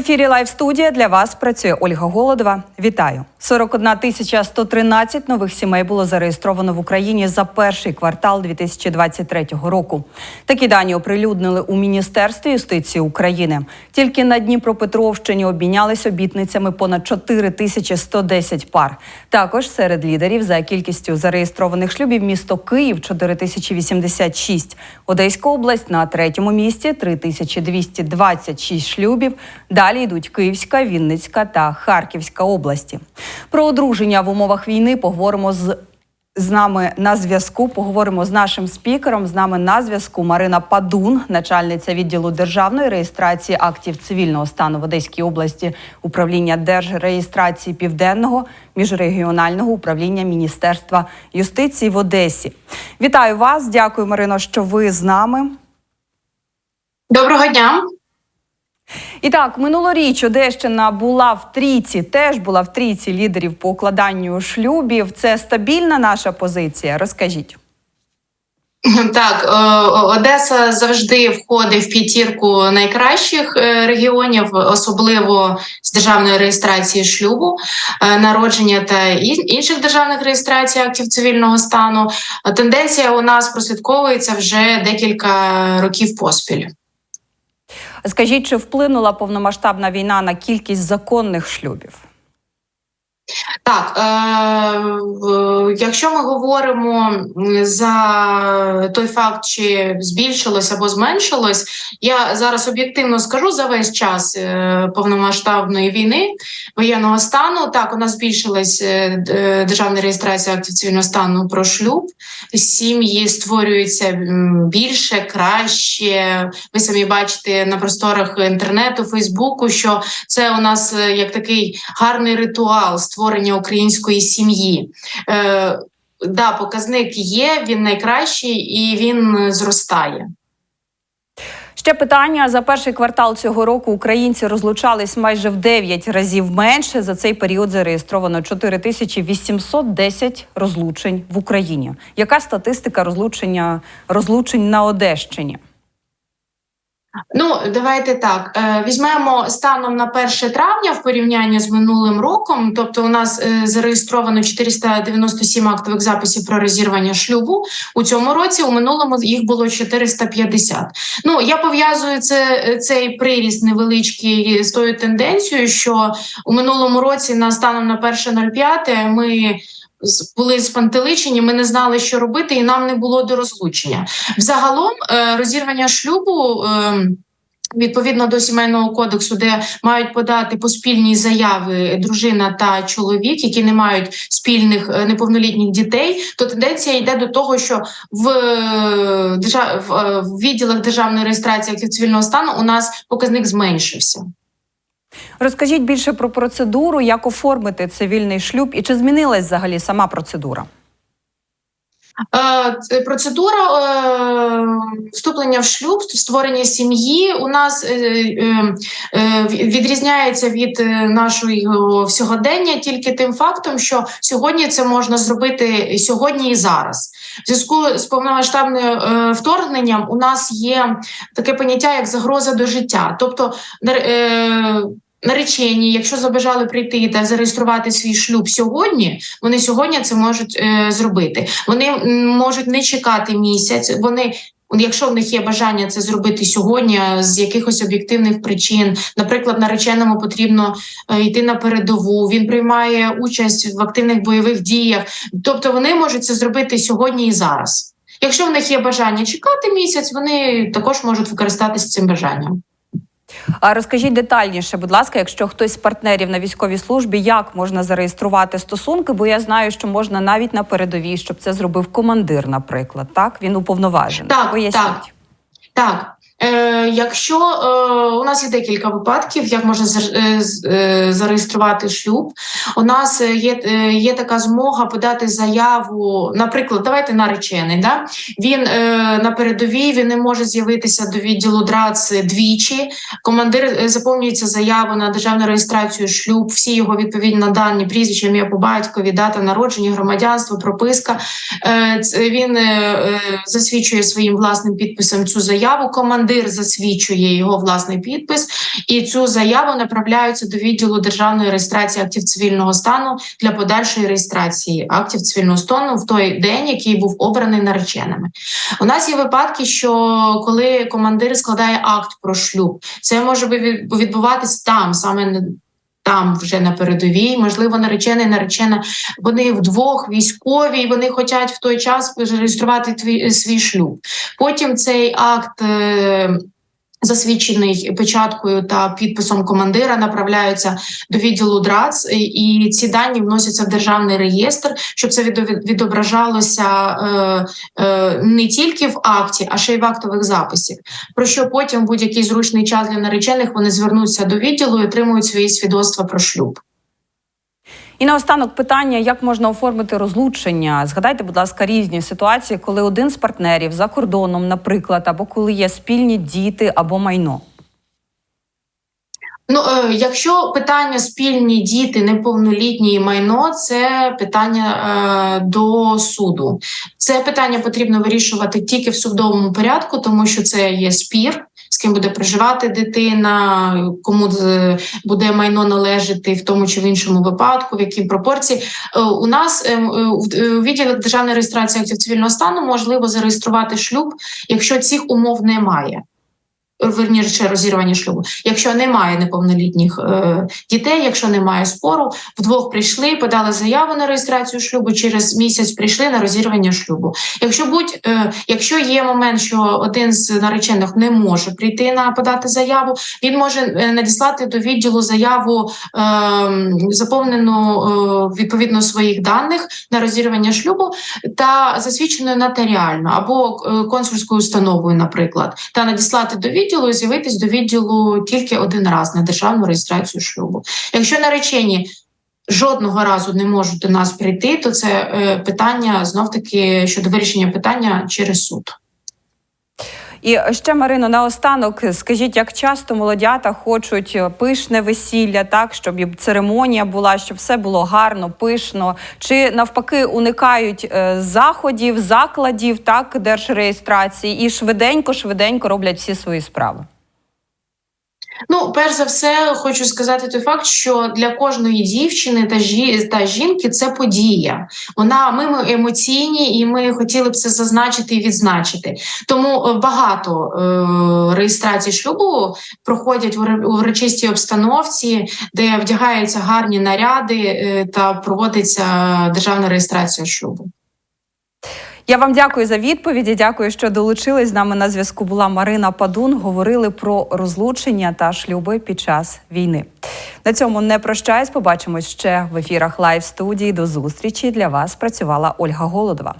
ефірі Лайв студія для вас працює Ольга Голодова. Вітаю! 41 тисяча 113 нових сімей було зареєстровано в Україні за перший квартал 2023 року. Такі дані оприлюднили у Міністерстві юстиції України. Тільки на Дніпропетровщині обмінялись обітницями понад 4 тисячі 110 пар. Також серед лідерів за кількістю зареєстрованих шлюбів місто Київ 4086, Одеська область на третьому місці 3226 шлюбів. Далі йдуть Київська, Вінницька та Харківська області. Про одруження в умовах війни поговоримо з. З нами на зв'язку поговоримо з нашим спікером. З нами на зв'язку Марина Падун, начальниця відділу державної реєстрації актів цивільного стану в Одеській області, управління держреєстрації південного міжрегіонального управління Міністерства юстиції в Одесі. Вітаю вас! Дякую, Марино, що ви з нами. Доброго дня. І так, минулоріч Одещина була в трійці, теж була в трійці лідерів по укладанню шлюбів. Це стабільна наша позиція. Розкажіть. Так, е, Одеса завжди входить в п'ятірку найкращих е, регіонів, особливо з державної реєстрації шлюбу, е, народження та інших державних реєстрацій актів цивільного стану. Тенденція у нас прослідковується вже декілька років поспіль. Скажіть, чи вплинула повномасштабна війна на кількість законних шлюбів? Так, е, якщо ми говоримо за той факт, чи збільшилось або зменшилось, я зараз об'єктивно скажу за весь час е, повномасштабної війни воєнного стану. Так, у нас збільшилась е, державна реєстрація актів цивільного стану про шлюб. Сім'ї створюються більше, краще. Ви самі бачите на просторах інтернету, Фейсбуку, що це у нас як такий гарний ритуал створення української сім'ї. Е, Да, показник є, він найкращий і він зростає. Ще питання за перший квартал цього року українці розлучались майже в 9 разів менше. За цей період зареєстровано 4810 розлучень в Україні. Яка статистика розлучення розлучень на Одещині? Ну, давайте так е, візьмемо станом на 1 травня в порівнянні з минулим роком. Тобто, у нас е, зареєстровано 497 актових записів про розірвання шлюбу у цьому році. У минулому їх було 450. Ну я пов'язую це цей приріст невеличкий з тою тенденцією, що у минулому році на станом на 1.05 ми були спантеличені, ми не знали, що робити, і нам не було до розлучення. Взагалом е, розірвання шлюбу. Ем, відповідно до сімейного кодексу, де мають подати по спільній заяви дружина та чоловік, які не мають спільних е, неповнолітніх дітей, то тенденція йде до того, що в е, в відділах державної реєстрації цивільного стану у нас показник зменшився. Розкажіть більше про процедуру, як оформити цивільний шлюб і чи змінилась взагалі сама процедура? Е, процедура е, вступлення в шлюб, створення сім'ї у нас е, відрізняється від нашого сьогодення тільки тим фактом, що сьогодні це можна зробити сьогодні і зараз. В зв'язку з повномасштабним вторгненням у нас є таке поняття як загроза до життя, тобто Наречені, якщо забажали прийти та зареєструвати свій шлюб сьогодні, вони сьогодні це можуть е, зробити. Вони можуть не чекати місяць. Вони, якщо в них є бажання це зробити сьогодні, з якихось об'єктивних причин, наприклад, нареченому потрібно е, йти на передову. Він приймає участь в активних бойових діях, тобто вони можуть це зробити сьогодні і зараз. Якщо в них є бажання чекати місяць, вони також можуть використатися цим бажанням. А розкажіть детальніше, будь ласка, якщо хтось з партнерів на військовій службі, як можна зареєструвати стосунки? Бо я знаю, що можна навіть на передовій, щоб це зробив командир, наприклад. Так він уповноважений. Так, Поясніть. так. Так, Якщо е, у нас є декілька випадків, як можна е, е, зареєструвати шлюб, у нас є е, є така змога подати заяву, наприклад, давайте наречений. Да? Він е, на передовій він не може з'явитися до відділу ДРАЦ двічі. Командир заповнюється заяву на державну реєстрацію шлюб, всі його відповідні дані, прізвища, ім'я по батькові, дата народження, громадянство, прописка. Е, Він е, засвідчує своїм власним підписом цю заяву. Командир командир засвідчує його власний підпис, і цю заяву направляються до відділу державної реєстрації актів цивільного стану для подальшої реєстрації актів цивільного стану в той день, який був обраний нареченими. У нас є випадки, що коли командир складає акт про шлюб, це може відбуватись там, саме там вже на передовій, можливо, наречений, наречена. Вони вдвох військові, і вони хочуть в той час зареєструвати твій свій шлюб. Потім цей акт. Засвідчений печаткою та підписом командира направляються до відділу ДРАЦ, і- ці дані вносяться в державний реєстр, щоб це відо- відображалося е, е, не тільки в акті, а ще й в актових записів. Про що потім будь-який зручний час для наречених вони звернуться до відділу і отримують свої свідоцтва про шлюб. І наостанок питання, як можна оформити розлучення. Згадайте, будь ласка, різні ситуації, коли один з партнерів за кордоном, наприклад, або коли є спільні діти або майно. Ну, е, якщо питання спільні діти, неповнолітні і майно, це питання е, до суду. Це питання потрібно вирішувати тільки в судовому порядку, тому що це є спір. З ким буде проживати дитина, кому буде майно належати в тому чи в іншому випадку, в якій пропорції. Е, У нас е, е, у відділі державної реєстрації актів цивільного стану можливо зареєструвати шлюб, якщо цих умов немає. Верніше розірвання шлюбу. Якщо немає неповнолітніх е, дітей, якщо немає спору, вдвох прийшли, подали заяву на реєстрацію шлюбу. Через місяць прийшли на розірвання шлюбу. Якщо будь, е, якщо є момент, що один з наречених не може прийти на подати заяву, він може е, надіслати до відділу заяву е, заповнену е, відповідно своїх даних на розірвання шлюбу та засвідченою нотаріально або е, консульською установою, наприклад, та надіслати до відділу і з'явитись до відділу тільки один раз на державну реєстрацію шлюбу. Якщо наречені жодного разу не можуть до нас прийти, то це е, питання знов таки щодо вирішення питання через суд. І ще Марино, наостанок, скажіть, як часто молодята хочуть пишне весілля, так щоб і церемонія була, щоб все було гарно, пишно, чи навпаки уникають е, заходів, закладів, так держреєстрації, і швиденько, швиденько роблять всі свої справи. Ну, перш за все, хочу сказати той факт, що для кожної дівчини та жі та жінки це подія. Вона ми, ми емоційні, і ми хотіли б це зазначити і відзначити. Тому е, багато е, реєстрацій шлюбу проходять у урочистій обстановці, де вдягаються гарні наряди е, та проводиться державна реєстрація шлюбу. Я вам дякую за відповіді. Дякую, що долучились. З нами на зв'язку була Марина Падун. Говорили про розлучення та шлюби під час війни. На цьому не прощаюсь. Побачимось ще в ефірах лайв студії. До зустрічі для вас працювала Ольга Голодова.